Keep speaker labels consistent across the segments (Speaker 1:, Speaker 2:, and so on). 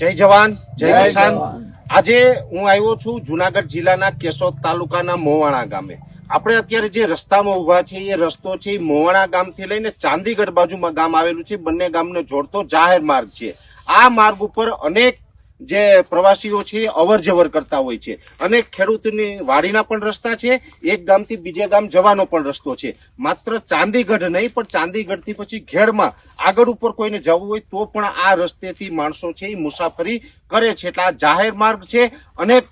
Speaker 1: જય જવાન જય કિસાન. આજે હું આવ્યો છું જુનાગઢ જિલ્લાના કેશોદ તાલુકાના મોવાણા ગામે. આપણે અત્યારે જે રસ્તામાં ઊભા છે એ રસ્તો છે મોવાણા ગામથી લઈને ચાંદીગઢ બાજુમાં ગામ આવેલું છે. બંને ગામને જોડતો જાહેર માર્ગ છે. આ માર્ગ ઉપર અનેક જે પ્રવાસીઓ છે અવર જવર કરતા હોય છે. અને ખેડૂતની વાડીના પણ રસ્તા છે, એક ગામથી બીજે ગામ જવાનો પણ રસ્તો છે. માત્ર ચાંદીગઢ નહીં, પણ ચાંદીગઢથી પછી ઘેડમાં આગળ ઉપર કોઈને જવું હોય તો પણ આ રસ્તેથી માણસો છે એ મુસાફરી કરે છે. એટલે આ જાહેર માર્ગ છે. અનેક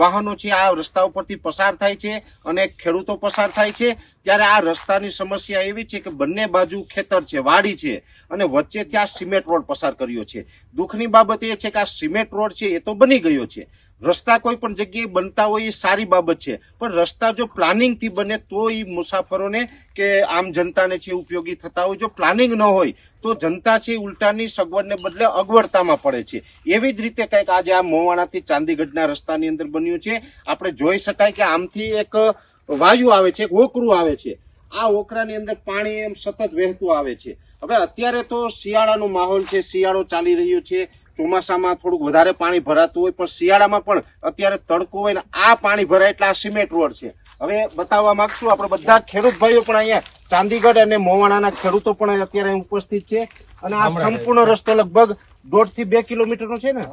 Speaker 1: વાહનો છે, આ રસ્તા ઉપરથી પસાર થાય છે. અને ખેડૂતો પસાર થાય છે. ત્યારે આ રસ્તાની સમસ્યા એવી છે કે બંને બાજુ ખેતર છે, વાડી છે. અને વચ્ચેથી આ સિમેન્ટ રોડ પસાર કર્યો છે. દુઃખની બાબત એ છે કે આ સિમેન્ટ રોડ છે એ તો બની ગયો છે. રસ્તા કોઈ પણ જગ્યાએ બનતા હોય એ સારી બાબત છે. પણ રસ્તા જો પ્લાનિંગથી બને તો એ મુસાફરોને કે આમ જનતાને છે ઉપયોગી થતા હોય. જો પ્લાનિંગ ન હોય તો જનતા છે ઉલટાની સગવડને બદલે અગવડતામાં પડે છે. એવી જ રીતે કંઈક આજે આ મોવાણાથી ચાંદીગઢના રસ્તાની અંદર બન્યું છે. આપણે જોઈ શકાય કે આમથી એક વાયુ આવે છે, એક ઓકરું આવે છે. આ ઓકરાની અંદર પાણી એમ સતત વહેતું આવે છે. હવે અત્યારે તો શિયાળાનો માહોલ છે, શિયાળો ચાલી રહ્યો છે. ચોમાસામાં થોડુંક વધારે પાણી ભરાતું હોય, પણ શિયાળામાં પણ અત્યારે તડકો હોય ને આ પાણી ભરાય એટલે આ સિમેન્ટ રોડ છે. હવે બતાવવા માંગશું, આપણે બધા ખેડૂત ભાઈઓ પણ અહીંયા ચાંદીગઢ અને મોવાણાના ખેડૂતો પણ અત્યારે ઉપસ્થિત છે અને આ સંપૂર્ણ રસ્તો લગભગ દોઢથી બે કિલોમીટર નો છે ને?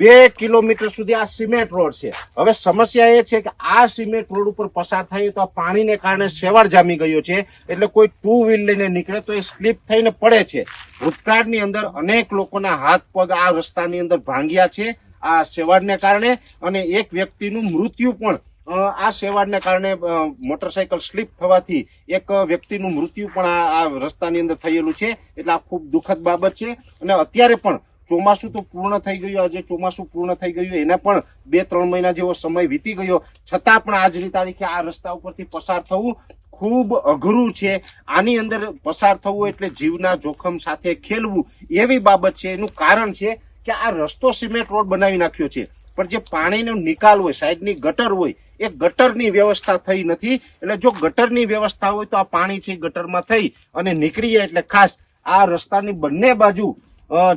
Speaker 1: બે કિલોમીટર. સુધી આ સિમેન્ટ રોડ છે. હવે સમસ્યા એ છે કે આ સિમેન્ટ રોડ ઉપર પસાર થાય તો આ પાણીને કારણે સેવાળ જામી ગયો છે. એટલે કોઈ ટુ વ્હીલ લઈને નીકળે તો એ સ્લીપ થઈને પડે છે. ભૂતકાળની અંદર અનેક લોકોના હાથ પગ આ રસ્તાની અંદર ભાંગ્યા છે આ સેવાળને કારણે અને એક વ્યક્તિનું મૃત્યુ પણ આ સેવાડને કારણે મોટરસાયકલ સ્લીપ થવાથી એક વ્યક્તિનું મૃત્યુ પણ આ રસ્તાની અંદર થયેલું છે. એટલે આ ખૂબ દુઃખદ બાબત છે. અને અત્યારે પણ ચોમાસું તો પૂર્ણ થઈ ગયું. આજે ચોમાસું પૂર્ણ થઈ ગયું. એને પણ બે ત્રણ મહિના જેવો સમય વીતી ગયો. છતાં પણ આજની તારીખે આ રસ્તા ઉપરથી પસાર થવું ખૂબ અઘરું છે. આની અંદર પસાર થવું એટલે જીવના જોખમ સાથે ખેલવું એવી બાબત છે. એનું કારણ છે કે આ રસ્તો સિમેન્ટ રોડ બનાવી નાખ્યો છે. પણ જે પાણીનો નિકાલ હોય સાઈડની ગટર હોય, એ ગટરની વ્યવસ્થા થઈ નથી. એટલે જો ગટરની વ્યવસ્થા હોય તો આ પાણી છે ગટરમાં થઈ અને નીકળી જાય એટલે ખાસ આ રસ્તાની બંને બાજુ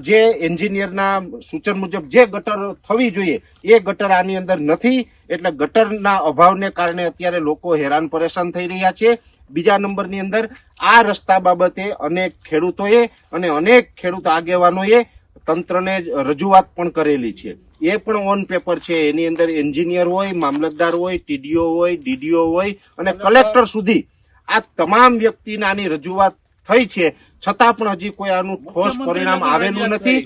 Speaker 1: જે એન્જિનિયરના સૂચન મુજબ જે ગટર થવી જોઈએ, એ ગટર આની અંદર નથી. એટલે ગટરના અભાવને કારણે અત્યારે લોકો હેરાન પરેશાન થઈ રહ્યા છે. બીજા નંબરની અંદર આ રસ્તા બાબતે અનેક ખેડૂતોએ અને અનેક ખેડૂત આગેવાનોએ તંત્રને જ રજૂઆત પણ કરેલી છે. એ પણ ઓન પેપર છે. એની અંદર એન્જિનિયર હોય મામલતદાર હોય ટીડીઓ હોય ડીડીઓ હોય અને કલેક્ટર સુધી આ તમામ વ્યક્તિને આની રજૂઆત થઈ છે. છતાં પણ હજી કોઈ આનું ઠોસ પરિણામ આવેલું નથી.